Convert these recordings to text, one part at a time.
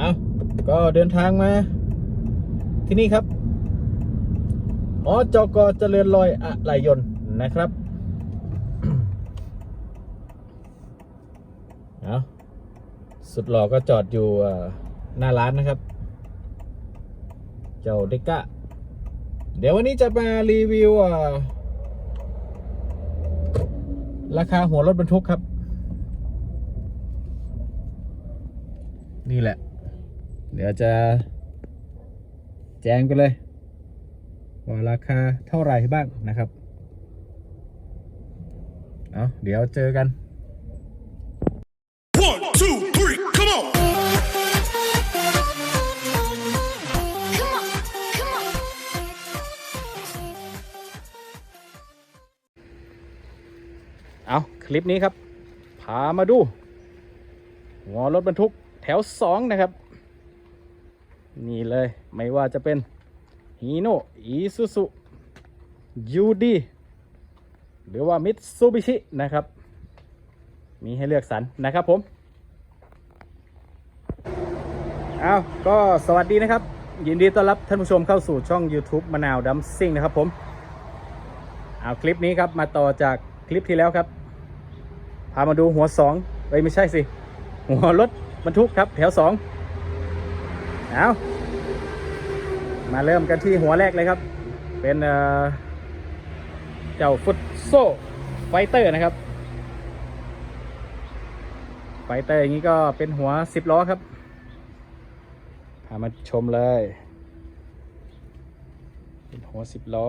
เอาก็เดินทางมา ที่นี่ครับอ๋อจกเจริญลอยอะไหลยนต์นะครับ เอาสุดหล่อก็จอดอยู่หน้าร้านนะครับ เจ้าเด็กกะเดี๋ยววันนี้จะมารีวิวราคาหัวรถบรรทุกครับ นี่แหละ เดี๋ยวจะแจ้งไปเลยว่าราคาเท่าไหร่บ้างนะครับ เอาเดี๋ยวเจอกัน One, two, three, come on! Come on, come on. เอาคลิปนี้ครับ พามาดูหัวรถบรรทุกแถวสองนะครับ นี่เลยไม่ว่าจะเป็นฮีโน่อีซูซุยูดีหรือว่ามิตซูบิชินะครับ มีให้เลือกสรรนะครับผม เอาก็สวัสดีนะครับ ยินดีต้อนรับท่านผู้ชมเข้าสู่ช่อง YouTube มะนาวดัมซิ่งนะครับผม เอาคลิปนี้ครับมาต่อจากคลิปที่แล้วครับ พามาดูหัวสองเอ้ยไม่ใช่สิ หัวรถบรรทุกครับแถวสอง เอามาเริ่มกันที่หัวแรกเลยครับ เป็นเอ่อเจ้าฟุตโซ่ไฟเตอร์นะครับ ไฟเตอร์อย่างนี้ก็เป็นหัวสิบล้อครับ พามาชมเลย เป็นหัวสิบล้อ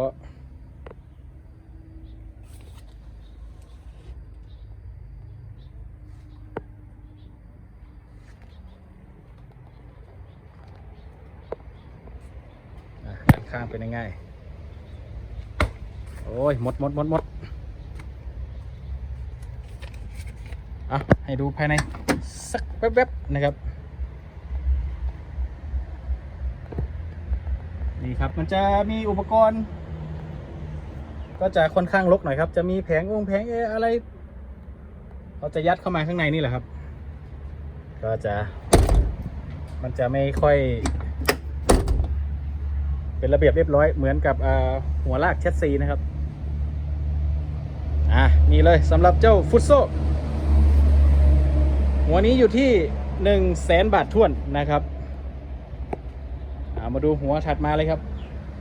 อะด้าน ข้างเป็นยังไงโอ้ยหมดหมดหมดหมดอะให้ดูภายในสักแวบๆนะครับ นี่ครับมันจะมีอุปกรณ์ ก็จะค่อนข้างรกหน่อยครับ จะมีแผงองแผงเออะไรเขาจะยัดเข้ามาข้างในนี่แหละครับ ก็จะมันจะไม่ค่อย เป็นระเบียบเรียบร้อยเหมือนกับหัวลากแชสซีนะครับ อะนี่เลยสำหรับเจ้าฟุตโซหัวนี้อยู่ที่1 0 0 0 0แสนบาทท่วนนะครับามาดูหัวถัดมาเลยครับ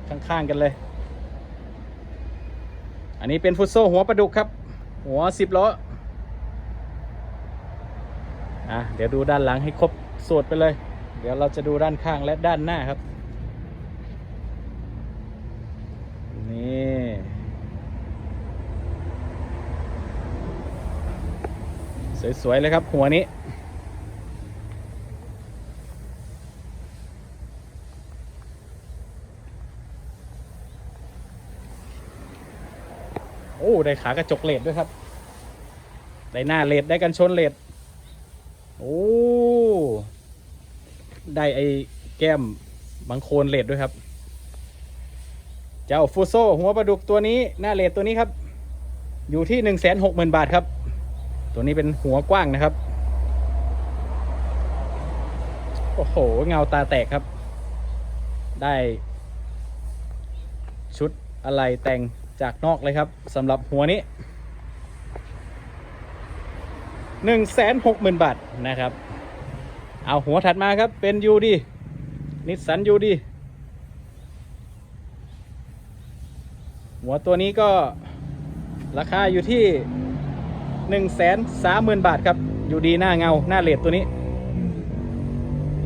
ข้างๆกันเลย อันนี้เป็นฟุตโซหัวปลาดุกครับ หัว10ล้ออะเดี๋ยวดูด้านหลังให้ครบสูตรไปเลย เดี๋ยวเราจะดูด้านข้างและด้านหน้าครับ นี่ สวย ๆ เลยครับ หัวนี้ โอ้ ได้ขากระจกเลดด้วยครับ ได้หน้าเลดได้กันชนเลดโอ้ ได้ไอ้แก้มบังโคนเลดด้วยครับ เจ้าฟูโซหัวปลาดุกตัวนี้หน้าเลดตัวนี้ครับ อยู่ที่หนึ่งแสนหกหมื่นบาทครับ ตัวนี้เป็นหัวกว้างนะครับ โอ้โห เงาตาแตกครับ ได้ ชุดอะไรแต่งจากนอกเลยครับสำหรับหัวนี้หนึ่งแสนหกหมื่นบาทนะครับ เอาหัวถัดมาครับเป็นยูดีนิสสันยูดีหัวตัวนี้ก็ราคาอยู่ที่ หนึ่งแสนสามหมื่นบาทครับ อยู่ดีหน้าเงาหน้าเลดตัวนี้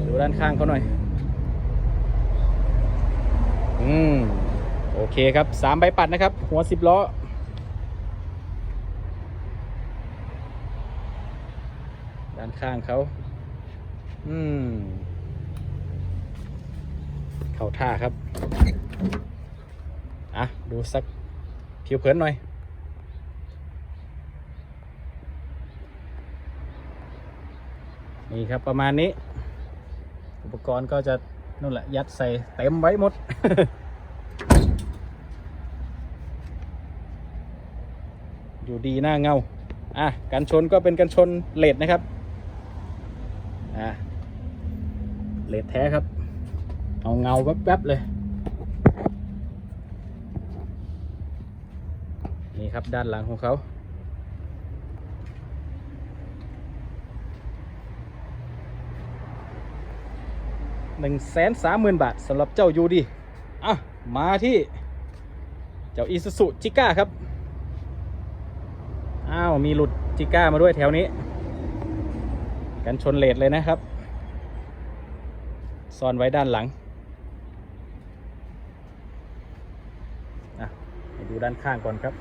ดูด้านข้างเขาหน่อย อืม โอเคครับสามใบปัดนะครับ หัวสิบล้อ ด้านข้างเขา อืม เข้าท่าครับ อะ ดูสักผิวเผินหน่อย นี่ครับประมาณนี้ อุปกรณ์ก็จะนู่นแหละยัดใส่เต็มไว้หมด อยู่ดีหน้าเงา อะกันชนก็เป็นกันชนเลดนะครับ อะเลดแท้ครับ เอาเงาแป๊บๆเลย นี่ครับด้านหลังของเขา หนึ่งแสนสามหมื่นบาทสำหรับเจ้ายูดีอะ มาที่เจ้าอีซูซูจิก้าครับ อ้าว มีหลุดจิก้ามาด้วยแถวนี้ กันชนเลดเลยนะครับ ซ่อนไว้ด้านหลังอะดูด้านข้างก่อนครับ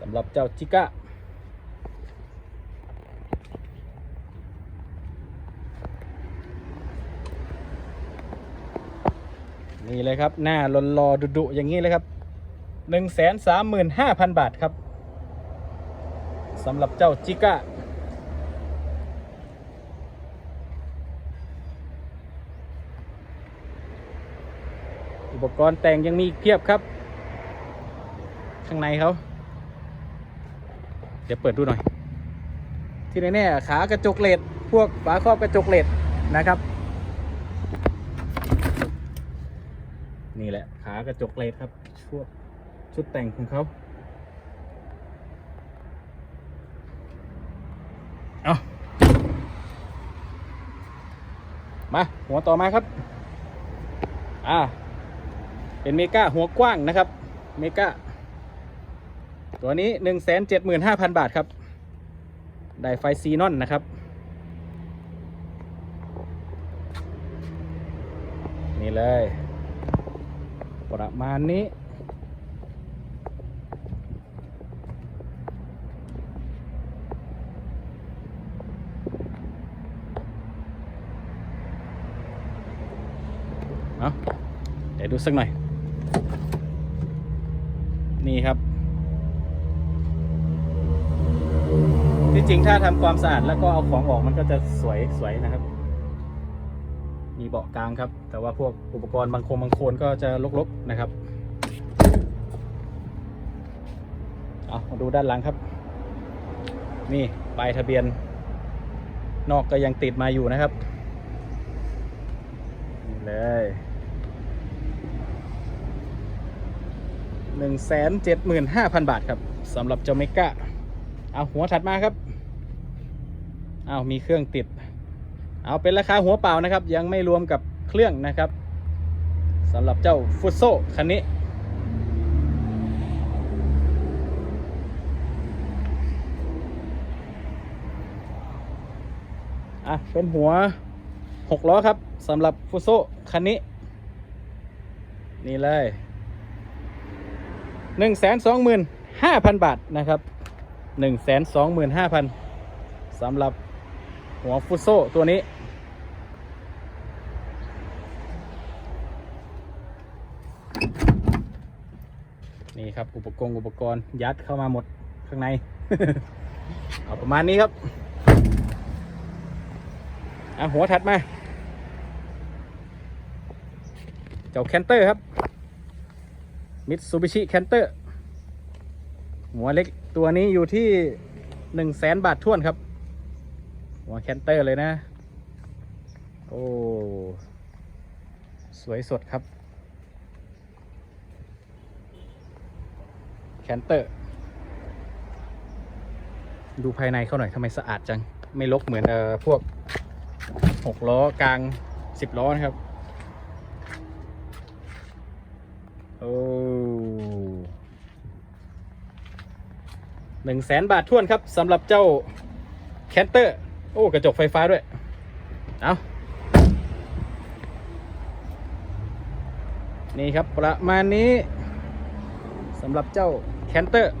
สำหรับเจ้าจิก้า นี่เลยครับ หน้าลนรอดุดุๆอย่างนี้เลยครับหนึ่งแสนสามหมื่นห้าพันบาทครับสำหรับเจ้าจิก้าอุปกรณ์แต่งยังมีเพียบครับ ข้างในเขา เดี๋ยวเปิดดูหน่อย ที่แน่ๆขากระจกเลดพวกฝาครอบกระจกเลดนะครับ นี่แหละขากระจกเลดครับพวกชุดแต่งของเขาเอามาหัวต่อมาครับ อ่า เป็นเมกาหัวกว้างนะครับ เมกาตัวนี้175,000บาทครับ ได้ไฟซีนอนนะครับ นี่เลย ประมาณนี้ เอาเดี๋ยวดูสักหน่อย นี่ครับ ที่จริงถ้าทำความสะอาดแล้วก็เอาของออกมันก็จะสวยสวยนะครับ มีเบาะกลางครับ แต่ว่าพวกอุปกรณ์บางโครงบางโคนก็จะลกๆนะครับเอามาดูด้านหลังครับ นี่ป้ายทะเบียน นอกก็ยังติดมาอยู่นะครับนี่เลยหนึ่งแสนเจ็ดหมื่นห้าพันบาทครับสำหรับเจ้าเมกาเอาหัวถัดมาครับเอามีเครื่องติด เอาเป็นราคาหัวเปล่านะครับ ยังไม่รวมกับเครื่องนะครับสำหรับเจ้าฟุตโซคันนี้อะเป็นหัวหกล้อครับสำหรับฟุโซคันนี้ นี่เลยหนึ่งแสนสองหมื่นห้าพันบาทนะครับหนึ่งแสนสองหมื่นห้าพันสำหรับ หัวฟุโซตัวนี้ นี่ครับอุปกรณ์อุปกรณ์ยัดเข้ามาหมดข้างใน เอาประมาณนี้ครับอะหัวถัดมา เจ้าแคนเตอร์ครับมิตซูบิชิแคนเตอร์หัวเล็กตัวนี้อยู่ที่หนึ่งแสนบาทท่วนครับ หัวแคนเตอร์เลยนะ โอ้ สวยสดครับ แคนเตอร์ ดูภายในเขาหน่อยทำไมสะอาดจัง ไม่ลกเหมือนเอ่อพวกหกล้อกลางสิบล้อนะครับ โอ้หนึ่งแสนบาทท่วนครับสำหรับเจ้าแคนเตอร์ โอ้กระจกไฟฟ้าด้วย เอานี่ครับประมาณนี้สำหรับเจ้าแคนเตอร์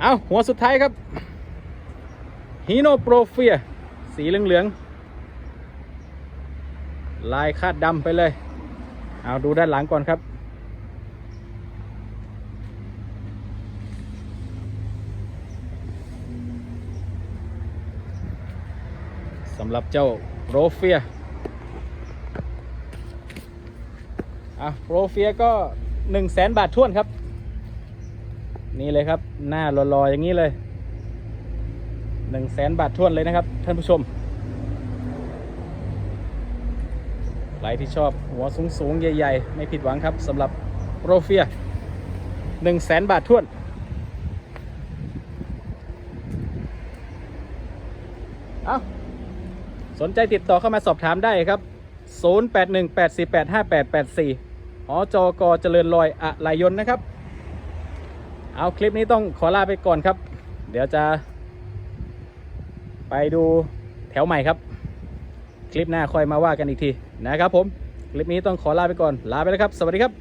เอาหัวสุดท้ายครับฮีโนโปรเฟียสีเหลืองๆ ลายคาดดำไปเลย เอาดูด้านหลังก่อนครับ สำหรับเจ้าโรเฟียอะโรเฟียก็1 0 0 0 0แสนบาทท่วนครับ นี่เลยครับ หน้ารอยๆอย่างนี้เลย1 0 0 0 0แสนบาทท่วนเลยนะครับ ท่านผู้ชมใครที่ชอบหัวสูงๆ ใหญ่ ๆ ไม่ผิดหวังครับสำหรับโรเฟีย1 0 0 0 0แสนบาทท้วน เอา สนใจติดต่อเข้ามาสอบถามได้ครับ 0818485884อจกเจริญลอยอะไหลยน์นะครับ เอาคลิปนี้ต้องขอลาไปก่อนครับ เดี๋ยวจะ ไปดูแถวใหม่ครับ คลิปหน้าค่อยมาว่ากันอีกทีนะครับผม คลิปนี้ต้องขอลาไปก่อน ลาไปแล้วครับ สวัสดีครับ